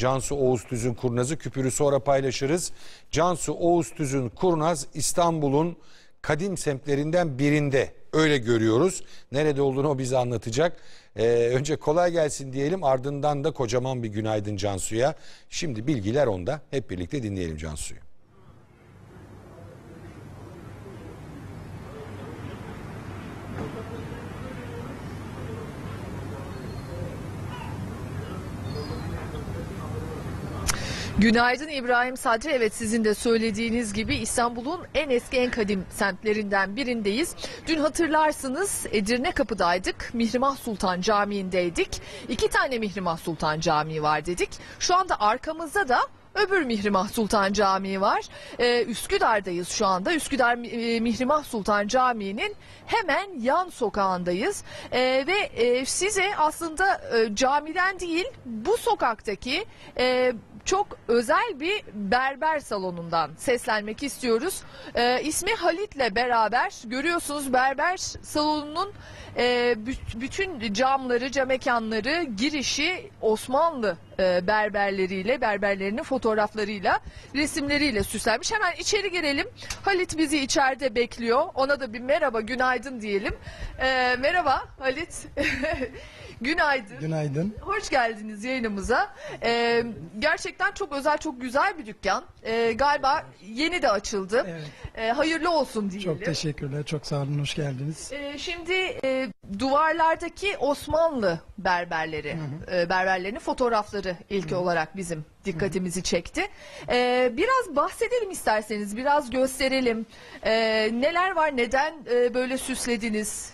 Cansu Oğuz Tüz'ün kurnazı küpürü sonra paylaşırız. Cansu Oğuz Tüz'ün kurnaz İstanbul'un kadim semtlerinden birinde öyle görüyoruz. Nerede olduğunu o bize anlatacak. Ee, önce kolay gelsin diyelim ardından da kocaman bir günaydın Cansu'ya. Şimdi bilgiler onda. Hep birlikte dinleyelim Cansu'yu. Günaydın İbrahim Sadri. Evet sizin de söylediğiniz gibi İstanbul'un en eski en kadim semtlerinden birindeyiz. Dün hatırlarsınız Edirne Kapı'daydık. Mihrimah Sultan Camii'ndeydik. İki tane Mihrimah Sultan Camii var dedik. Şu anda arkamızda da Öbür Mihrimah Sultan Camii var. Ee, Üsküdar'dayız şu anda. Üsküdar e, Mihrimah Sultan Camii'nin hemen yan sokağındayız. Ee, ve e, size aslında e, camiden değil bu sokaktaki e, çok özel bir berber salonundan seslenmek istiyoruz. Ee, ismi Halit'le beraber görüyorsunuz berber salonunun e, bü- bütün camları, cam girişi Osmanlı e, berberleriyle, berberlerinin fotoğraflarıyla, resimleriyle süslenmiş. Hemen içeri girelim. Halit bizi içeride bekliyor. Ona da bir merhaba, günaydın diyelim. Ee, merhaba Halit. günaydın. Günaydın. Hoş geldiniz yayınımıza. Ee, gerçekten çok özel, çok güzel bir dükkan. Ee, galiba yeni de açıldı. Evet. Ee, hayırlı olsun diyelim. Çok teşekkürler. Çok sağ olun. Hoş geldiniz. Ee, şimdi e, duvarlardaki Osmanlı berberleri, e, berberlerinin fotoğrafları ilk olarak bizim dikkatimizi çekti. Ee, biraz bahsedelim isterseniz, biraz gösterelim. Ee, neler var, neden e, böyle süslediniz?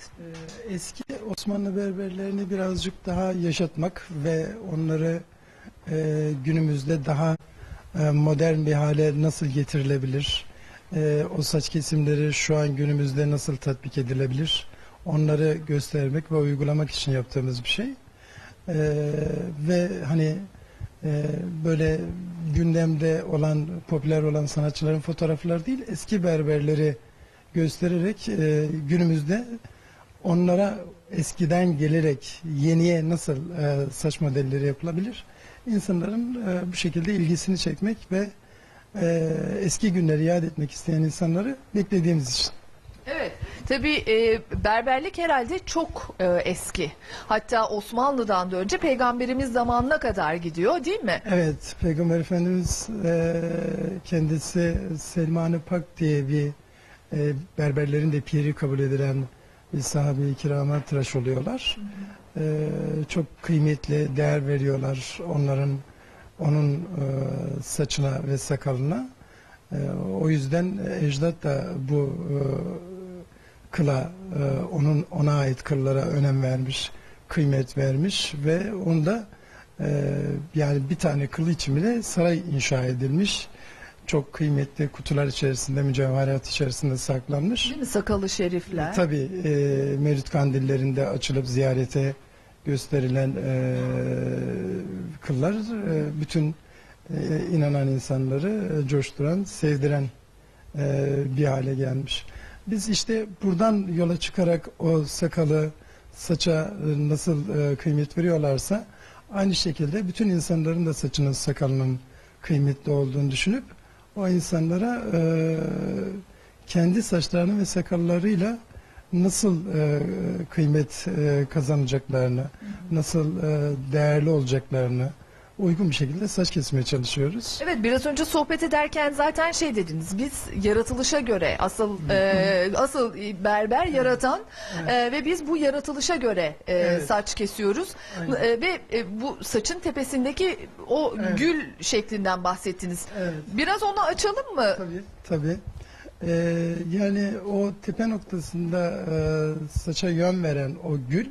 Ee, Eski Osmanlı berberlerini birazcık daha yaşatmak ve onları e, günümüzde daha e, modern bir hale nasıl getirilebilir? E, o saç kesimleri şu an günümüzde nasıl tatbik edilebilir? Onları göstermek ve uygulamak için yaptığımız bir şey. E, ve hani e, böyle gündemde olan, popüler olan sanatçıların fotoğrafları değil, eski berberleri göstererek e, günümüzde onlara eskiden gelerek yeniye nasıl e, saç modelleri yapılabilir? İnsanların e, bu şekilde ilgisini çekmek ve e, eski günleri yad etmek isteyen insanları beklediğimiz için. Tabii e, berberlik herhalde çok e, eski. Hatta Osmanlı'dan da önce peygamberimiz zamanına kadar gidiyor değil mi? Evet, Peygamber Efendimiz e, kendisi Selman-ı Pak diye bir e, berberlerin de piri kabul edilen bir sahabe-i kirama tıraş oluyorlar. E, çok kıymetli, değer veriyorlar onların onun e, saçına ve sakalına. E, o yüzden ecdat da bu e, kıla, e, onun ona ait kıllara önem vermiş, kıymet vermiş ve onda ee, yani bir tane kılı için bile saray inşa edilmiş. Çok kıymetli kutular içerisinde, mücevherat içerisinde saklanmış. Değil mi sakalı şerifler? Tabii e, Mevlüt kandillerinde açılıp ziyarete gösterilen e, kıllar e, bütün e, inanan insanları e, coşturan, sevdiren e, bir hale gelmiş. Biz işte buradan yola çıkarak o sakalı, saça e, nasıl e, kıymet veriyorlarsa aynı şekilde bütün insanların da saçının, sakalının kıymetli olduğunu düşünüp o insanlara e, kendi saçlarını ve sakallarıyla nasıl e, kıymet e, kazanacaklarını, nasıl e, değerli olacaklarını uygun bir şekilde saç kesmeye çalışıyoruz. Evet biraz önce sohbet ederken zaten şey dediniz biz yaratılışa göre asıl e, asıl berber yaratan e, ve biz bu yaratılışa göre e, Evet. saç kesiyoruz Aynen. E, ve e, bu saçın tepesindeki o Evet. gül şeklinden bahsettiniz. Evet. Biraz onu açalım mı? Tabii. Tabii. Ee, yani o tepe noktasında e, saça yön veren o gül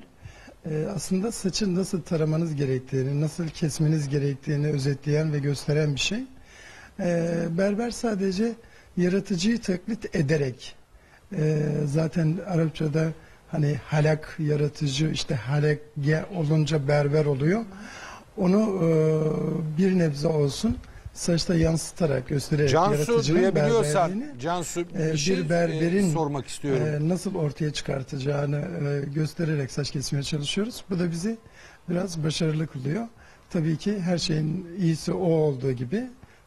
e, aslında saçı nasıl taramanız gerektiğini, nasıl kesmeniz gerektiğini özetleyen ve gösteren bir şey. Ee, berber sadece yaratıcıyı taklit ederek e, zaten Arapçada hani halak yaratıcı işte halage olunca berber oluyor. Onu e, bir nebze olsun saçta yansıtarak göstererek Cansu yaratıcının duyabiliyorsan berberliğini Cansu e, bir, bir şey e, berberin sormak istiyorum. e, nasıl ortaya çıkartacağını e, göstererek saç kesmeye çalışıyoruz. Bu da bizi biraz başarılı kılıyor. tabii ki her şeyin iyisi o olduğu gibi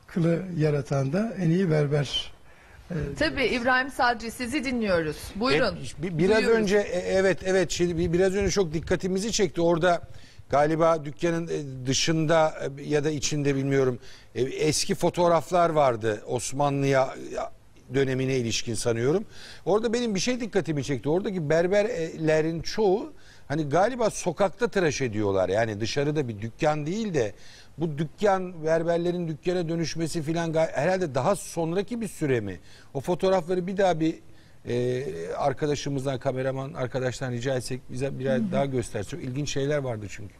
kılı yaratan da en iyi berber. Ee, Tabii İbrahim Sadri sizi dinliyoruz. Buyurun. E, bi- biraz Duyuyoruz. önce e, evet evet şimdi bi- biraz önce çok dikkatimizi çekti. Orada galiba dükkanın e, dışında e, ya da içinde bilmiyorum e, eski fotoğraflar vardı Osmanlı'ya ya, dönemine ilişkin sanıyorum. Orada benim bir şey dikkatimi çekti. Oradaki berberlerin çoğu hani galiba sokakta tıraş ediyorlar. Yani dışarıda bir dükkan değil de bu dükkan berberlerin dükkana dönüşmesi filan herhalde daha sonraki bir süre mi? O fotoğrafları bir daha bir ee, arkadaşımızdan kameraman arkadaştan rica etsek bize biraz daha göster. Çok ilginç şeyler vardı çünkü.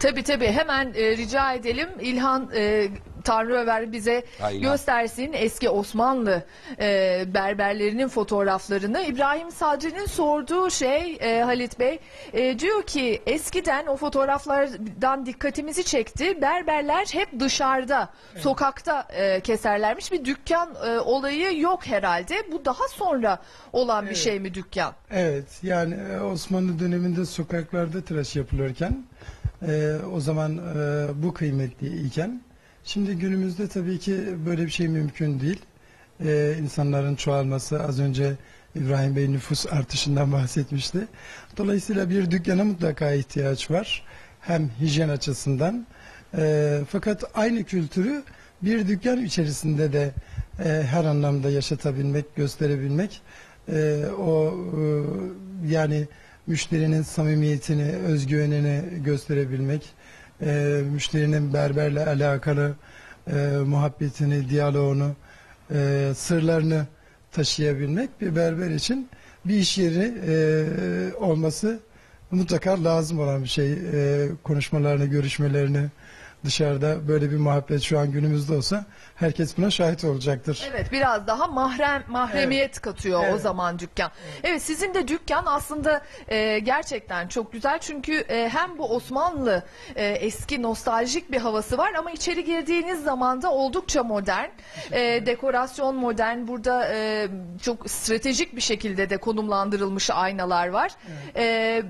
Tabii tabii hemen e, rica edelim İlhan e, Tanrıöver bize Ha, İlhan. göstersin eski Osmanlı e, berberlerinin fotoğraflarını. İbrahim Sadri'nin sorduğu şey e, Halit Bey e, diyor ki eskiden o fotoğraflardan dikkatimizi çekti. Berberler hep dışarıda, sokakta e, keserlermiş. Bir dükkan e, olayı yok herhalde. Bu daha sonra olan bir şey mi dükkan? Evet yani e, Osmanlı döneminde sokaklarda tıraş yapılırken e, o zaman e, bu kıymetli iken şimdi günümüzde tabii ki böyle bir şey mümkün değil. E, insanların çoğalması az önce İbrahim Bey nüfus artışından bahsetmişti. Dolayısıyla bir dükkana mutlaka ihtiyaç var. Hem hijyen açısından e, fakat aynı kültürü bir dükkan içerisinde de e, her anlamda yaşatabilmek, gösterebilmek e, o e, yani müşterinin samimiyetini, özgüvenini gösterebilmek, e, müşterinin berberle alakalı e, muhabbetini, diyaloğunu, e, sırlarını taşıyabilmek bir berber için bir iş yeri e, olması mutlaka lazım olan bir şey. E, konuşmalarını, görüşmelerini dışarıda böyle bir muhabbet şu an günümüzde olsa herkes buna şahit olacaktır. Evet biraz daha mahrem mahremiyet katıyor o Evet. zaman dükkan. Evet sizin de dükkan aslında e, gerçekten çok güzel çünkü e, hem bu Osmanlı e, eski nostaljik bir havası var ama içeri girdiğiniz zaman da oldukça modern. E, dekorasyon modern. Burada e, çok stratejik bir şekilde de konumlandırılmış aynalar var. E,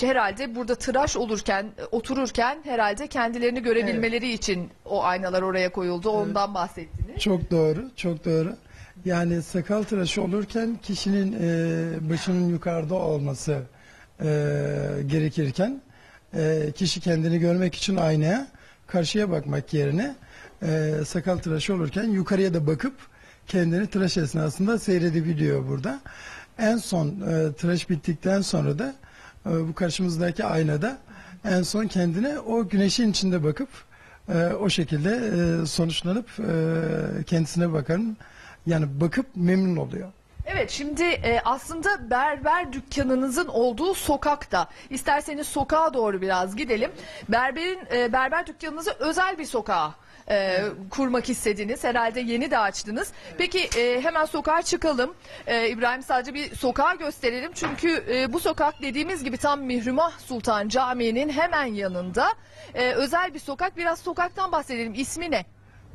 herhalde burada tıraş olurken otururken herhalde kendilerini görebilmeleri için o aynalar oraya koyuldu. Ondan bahsettiniz. Çok doğru, çok doğru. Yani sakal tıraşı olurken kişinin e, başının yukarıda olması e, gerekirken e, kişi kendini görmek için aynaya karşıya bakmak yerine e, sakal tıraşı olurken yukarıya da bakıp kendini tıraş esnasında seyredebiliyor burada. En son e, tıraş bittikten sonra da e, bu karşımızdaki aynada en son kendine o güneşin içinde bakıp e, o şekilde e, sonuçlanıp e, kendisine bakan yani bakıp memnun oluyor. Evet şimdi e, aslında berber dükkanınızın olduğu sokakta. İsterseniz sokağa doğru biraz gidelim. Berberin e, berber dükkanınızı özel bir sokağa e, kurmak istediniz. Herhalde yeni de açtınız. Peki e, hemen sokağa çıkalım. E, İbrahim sadece bir sokağa gösterelim. Çünkü e, bu sokak dediğimiz gibi tam Mihrimah Sultan Camii'nin hemen yanında. E, özel bir sokak. Biraz sokaktan bahsedelim. İsmi ne?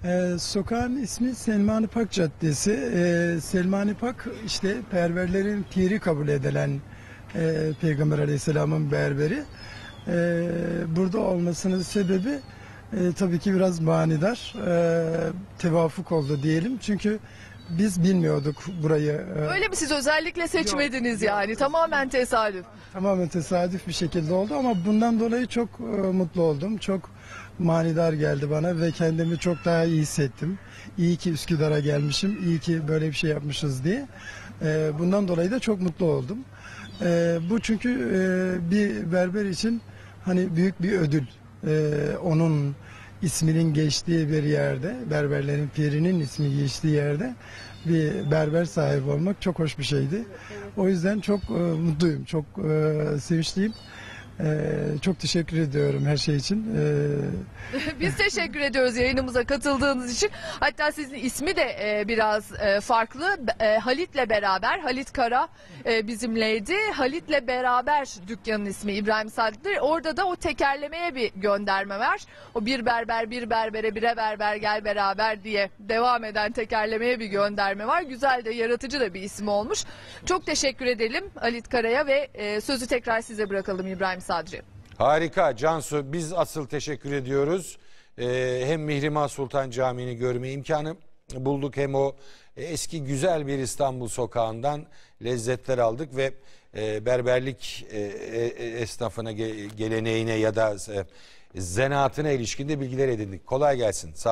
Ee, sokağın ismi Selmani Pak Caddesi. Ee, Selmani Pak işte berberlerin piri kabul edilen e, Peygamber Aleyhisselam'ın berberi. Ee, burada olmasının sebebi e, tabii ki biraz manidar. E, tevafuk oldu diyelim. Çünkü biz bilmiyorduk burayı. e, Öyle mi siz özellikle seçmediniz yani? Tamamen tesadüf. Tamamen tesadüf bir şekilde oldu ama bundan dolayı çok e, mutlu oldum. Çok manidar geldi bana ve kendimi çok daha iyi hissettim. İyi ki Üsküdar'a gelmişim, iyi ki böyle bir şey yapmışız diye. E, bundan dolayı da çok mutlu oldum. E, bu çünkü e, bir berber için hani büyük bir ödül. E, onun isminin geçtiği bir yerde, berberlerin pirinin ismi geçtiği yerde bir berber sahibi olmak çok hoş bir şeydi. O yüzden çok e, mutluyum, çok e, sevinçliyim. Ee, çok teşekkür ediyorum her şey için. Ee, Biz teşekkür ediyoruz yayınımıza katıldığınız için. Hatta sizin ismi de e, biraz e, farklı. E, Halit'le beraber, Halit Kara e, bizimleydi. Halit'le beraber dükkanın ismi İbrahim Saadet'tir. Orada da o tekerlemeye bir gönderme var. O bir berber bir berbere bire berber gel beraber diye devam eden tekerlemeye bir gönderme var. Güzel de yaratıcı da bir isim olmuş. Çok teşekkür edelim Halit Kara'ya ve e, sözü tekrar size bırakalım İbrahim Sadri. Harika Cansu biz asıl teşekkür ediyoruz. Ee, hem Mihrimah Sultan Camii'ni görme imkanı bulduk hem o eski güzel bir İstanbul sokağından lezzetler aldık ve e, berberlik e, e, esnafına ge- geleneğine ya da e, zanaatına ilişkinde bilgiler edindik. Kolay gelsin. Sağ